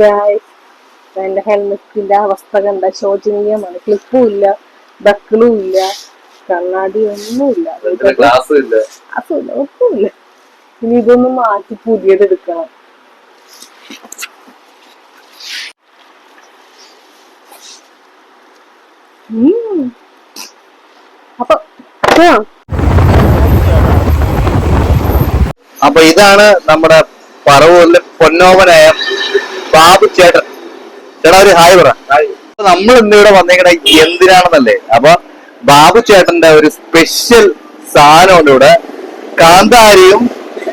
Guys എന്റെ ഹെൽമെറ്റിന്റെ അവസ്ഥ കണ്ട ശോചനീയമാണ്. ക്ലിപ്പും ഇല്ല ബക്കിളും ഇല്ല കണ്ണാടി ഒന്നുമില്ല അതുമില്ല ഒന്നുമില്ല. ഇനി ഇതൊന്ന് മാറ്റി പുതിയത് എടുക്കണം. അപ്പൊ അപ്പൊ ഇതാണ് നമ്മുടെ പറവൂരിലെ പൊന്നോമനായ ബാബു ചേട്ടൻ. ചേട്ടാ ഒരു ഹായ് പറ. നമ്മൾ ഇന്ന് ഇവിടെ വന്നേക്കണ എന്തിനാണെന്നല്ലേ? അപ്പൊ ബാബു ചേട്ടന്റെ ഒരു സ്പെഷ്യൽ സാധനമുണ്ട് ഇവിടെ. കാന്താരിയും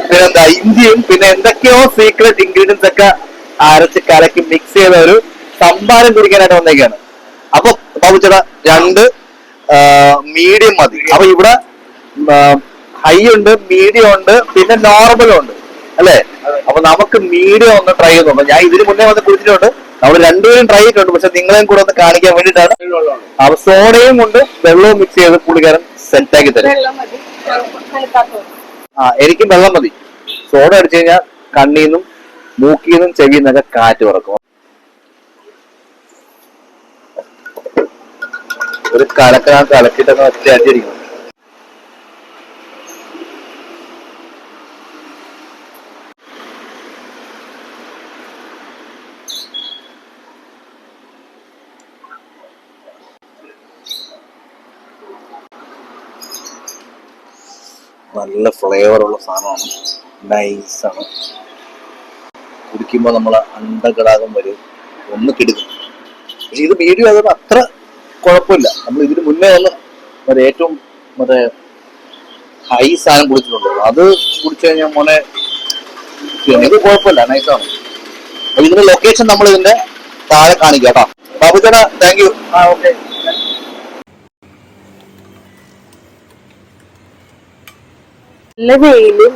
പിന്നെന്താ ഇഞ്ചിയും പിന്നെ എന്തൊക്കെയോ സീക്രട്ട് ഇൻഗ്രീഡിയൻസ് ഒക്കെ അരച്ച് കലക്കി മിക്സ് ചെയ്ത ഒരു സംഭാരം കുടിക്കാനായിട്ട് വന്നേക്കാണ്. അപ്പൊ ബാബു ചേട്ടാ രണ്ട് മീഡിയം മതി. അപ്പൊ ഇവിടെ ഹൈ ഉണ്ട് മീഡിയം ഉണ്ട് പിന്നെ നോർമലും ഉണ്ട്. അല്ലേ? അപ്പൊ നമുക്ക് മീഡിയ ഒന്ന് ട്രൈ ചെയ്ത് നോക്കാം. ഞാൻ ഇതിന് മുന്നേ വന്ന് കുടിച്ചിട്ടുണ്ട് നമ്മൾ രണ്ടുപേരും ട്രൈ ചെയ്തിട്ടുണ്ട്. പക്ഷെ നിങ്ങളെയും കൂടെ ഒന്ന് കാണിക്കാൻ വേണ്ടിയിട്ടാണ്. അപ്പൊ സോഡയും കൊണ്ട് വെള്ളവും മിക്സ് ചെയ്ത് പുള്ളിക്കാരൻ സെറ്റ് ആക്കി തരും. ആ എനിക്കും വെള്ളം മതി. സോഡ അടിച്ചു കഴിഞ്ഞാൽ കണ്ണീന്നും മൂക്കീന്നും ചെവിന്നൊക്കെ കാറ്റ് പറക്കും. ഒരു കലക്കനകത്ത് കലക്കിട്ടൊക്കെ ഒറ്റ അടിച്ചിരിക്കുന്നു നല്ല ഫ്ലേവർ ഉള്ള സാധനമാണ്. നൈസാണ് കുടിക്കുമ്പോൾ നമ്മൾ അണ്ടകടാകം വരും. ഒന്ന് കിടക്കും. പക്ഷെ ഇത് മീഡിയം ആയതുകൊണ്ട് അത്ര കുഴപ്പമില്ല. നമ്മൾ ഇതിന് മുന്നേ തന്നെ മറ്റേ ഏറ്റവും മറ്റേ ഹൈ സാധനം കുടിച്ചിട്ടുണ്ട്. അത് കുടിച്ചു കഴിഞ്ഞാൽ മോനെ ഇത് കുഴപ്പമില്ല. നൈസാണ് അപ്പൊ ഇതിന്റെ ലൊക്കേഷൻ നമ്മൾ ഇതിന്റെ താഴെ കാണിക്കാം കേട്ടോ. ബാബു ചേട്ടാ താങ്ക് യു ആ ഓക്കെ നല്ല വെയിലും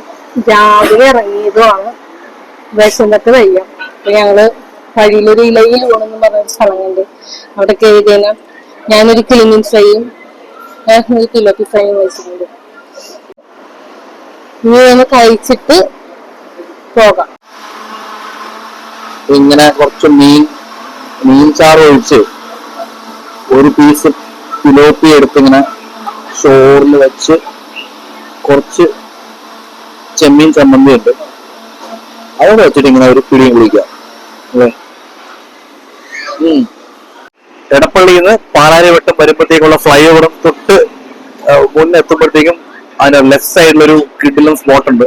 രാവിലെ ഇറങ്ങിയതുമാണ്. വിശന്നിട്ട് വയ്യ. അപ്പൊ ഞങ്ങൾ വഴിയിലൊരു ഇലയിൽ ഊണെന്ന് പറഞ്ഞൊരു സ്ഥലമുണ്ട്. അവിടെ കയറി ഞാനൊരു ക്ലീനിങ് ഫ്രൈയും ഒരു കിലോപ്പി ഫ്രൈയും വെച്ചിട്ടുണ്ട് ഇനി ഒന്ന് കഴിച്ചിട്ട് പോകാം. ഇങ്ങനെ കുറച്ച് മീൻ മീൻ ചാറ് ഒഴിച്ച് ഒരു പീസ് പിലോപ്പി എടുത്ത് ഇങ്ങനെ ചോറിൽ വെച്ച് കുറച്ച് ചെമ്മീൻ ചമ്മന്തി ഉണ്ട് അവിടെ വെച്ചിട്ട് ഇങ്ങനെ ഒരു പിടിയും കുളിക്കാം. അല്ലേ. എടപ്പള്ളിയിൽ നിന്ന് പാലാരിവട്ടം വരുമ്പോഴത്തേക്കുള്ള ഫ്ലൈ ഓവറും തൊട്ട് മുന്നെത്തുമ്പോഴത്തേക്കും അതിന്റെ ലെഫ്റ്റ് സൈഡിലൊരു കിഡിലും സ്പോട്ട് ഉണ്ട്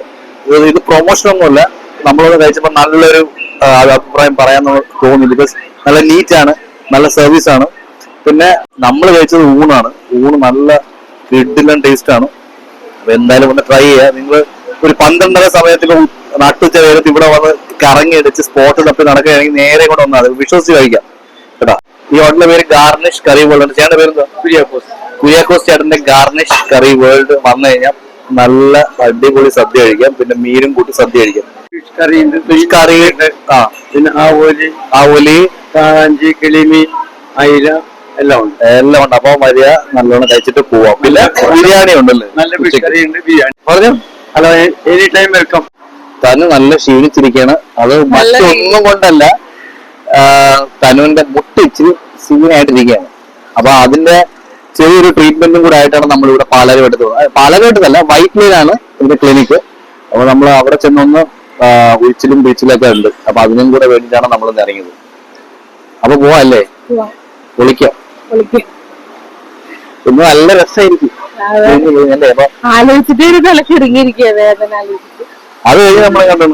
ഇത് പ്രൊമോഷൻ ഒന്നുമല്ല. നമ്മളത് കഴിച്ചപ്പോൾ നല്ലൊരു അഭിപ്രായം പറയാൻ തോന്നുന്നു. ബിക്കോസ് നല്ല നീറ്റ് ആണ് നല്ല സർവീസ് ആണ്. പിന്നെ നമ്മൾ കഴിച്ചത് ഊണാണ്. ഊണ് നല്ല കിഡിലും ടേസ്റ്റ് ആണ്. അപ്പൊ എന്തായാലും ഒന്ന് ട്രൈ ചെയ്യുക. നിങ്ങൾ ഒരു പന്ത്രണ്ടര സമയത്തിൽ നട്ടുച്ച നേരത്ത് ഇവിടെ വന്ന് കറങ്ങി അടിച്ച് സ്പോട്ട് തപ്പി നടക്കുകയാണെങ്കിൽ നേരെ കൂടെ വന്നാൽ വിശ്വസിച്ച് കഴിക്കാം. കേട്ടാ. ഈ ഹോട്ടലിന്റെ പേര് ഗാർണിഷ് കറി വേൾഡ് ചേട്ടന്റെ പേര് കുര്യാക്കോസ്. കുര്യാക്കോസ് ചേട്ടന്റെ ഗാർണിഷ് കറി വേൾഡ് വന്നു കഴിഞ്ഞാൽ നല്ല അടിപൊളി സദ്യ കഴിക്കാം. പിന്നെ മീനും കൂട്ടി സദ്യ കഴിക്കാം. ഫിഷ് കറി ഫിഷ് കറി ആ. പിന്നെ ആവോലി. ആ ഒലി കാഞ്ചി കിളിമീൻ അയില എല്ലാം ഉണ്ട്. എല്ലാം ഉണ്ട്. അപ്പൊ വരിക നല്ലോണം കഴിച്ചിട്ട് പോവാം. പിന്നെ ബിരിയാണി ഉണ്ടല്ലേ? നല്ല ഫിഷ് കറി ഉണ്ട്. ബിരിയാണി. പറഞ്ഞു? Hello any time welcome Tanu നല്ല ക്ഷീണിച്ചിരിക്കുകയാണ് അത് മറ്റൊന്നും കൊണ്ടല്ല. തനുവിന്റെ മുട്ട ഇച്ചിരി സീനായിട്ടിരിക്കുകയാണ് അപ്പൊ അതിന്റെ ചെറിയൊരു ട്രീറ്റ്മെന്റും കൂടെ ആയിട്ടാണ് നമ്മൾ ഇവിടെ പാലാരിവട്ടത്ത് പോകുന്നത് പാലാരിവട്ടത്തല്ല വൈറ്റ് ആണ് ഇതിന്റെ ക്ലിനിക്ക് അപ്പൊ നമ്മൾ അവിടെ ചെന്നൊന്ന് ഉഴിച്ചിലും പിഴിച്ചിലൊക്കെ ഉണ്ട്. അപ്പൊ അതിനും കൂടെ വേണ്ടിയിട്ടാണ് നമ്മൾ ഇറങ്ങിയത്. അപ്പൊ പോവാല്ലേ? പോവാം. വിളിക്കാം. വിളിക്ക്. ഇന്ന് നല്ല രസമായിരിക്കും ആലോചിച്ചിട്ട് ഒരു തല ചുരുങ്ങിയിരിക്കുക വേദന ആലോചിച്ചിട്ട് അത് കഴിഞ്ഞ് നമ്മൾ കണ്ടു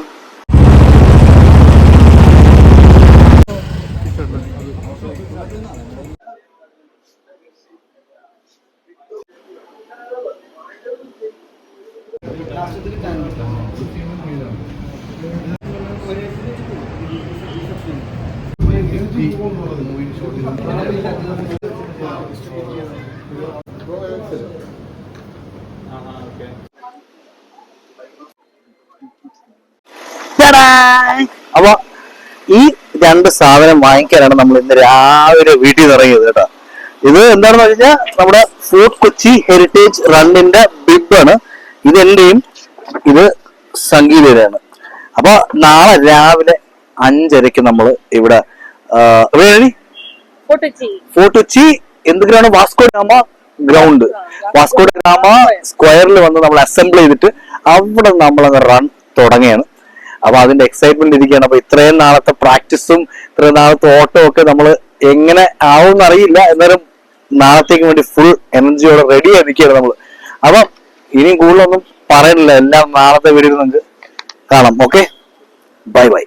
അപ്പൊ ഈ രണ്ട് സാധനം വാങ്ങിക്കാനാണ് നമ്മൾ ഇന്ന് രാവിലെ വീട്ടിൽ നിന്ന് ഇറങ്ങിയത് കേട്ടോ. ഇത് എന്താണെന്ന് വെച്ചാൽ നമ്മുടെ ഫോർട്ട് കൊച്ചി ഹെറിറ്റേജ് റണ്ണിന്റെ ബിബാണ് ഇത് എന്റെയും ഇത് സംഗീതയുടെയാണ്. അപ്പൊ നാളെ രാവിലെ അഞ്ചരക്ക് നമ്മൾ ഇവിടെ ഫോർട്ട് കൊച്ചി. എന്തൊക്കെയാണ് Vasco da Gama ground. Vasco da Gama സ്ക്വയറിൽ വന്ന് നമ്മൾ അസംബിൾ ചെയ്തിട്ട് അവിടെ നമ്മൾ റൺ തുടങ്ങുകയാണ്. അപ്പൊ അതിന്റെ എക്സൈറ്റ്മെന്റ് ഇരിക്കുകയാണ്. അപ്പൊ ഇത്രയും നാളത്തെ പ്രാക്ടീസും ഇത്രയും നാളത്തെ ഓട്ടവും ഒക്കെ നമ്മൾ എങ്ങനെ ആവും അറിയില്ല. എന്നാലും നാളത്തേക്ക് വേണ്ടി ഫുൾ എനർജിയോടെ റെഡി ആയിരിക്കുകയാണ് നമ്മൾ അപ്പൊ ഇനിയും കൂടുതലൊന്നും പറയണില്ല എല്ലാം നാളത്തെ വീഡിയോയിൽ നമുക്ക് കാണാം. Okay bye bye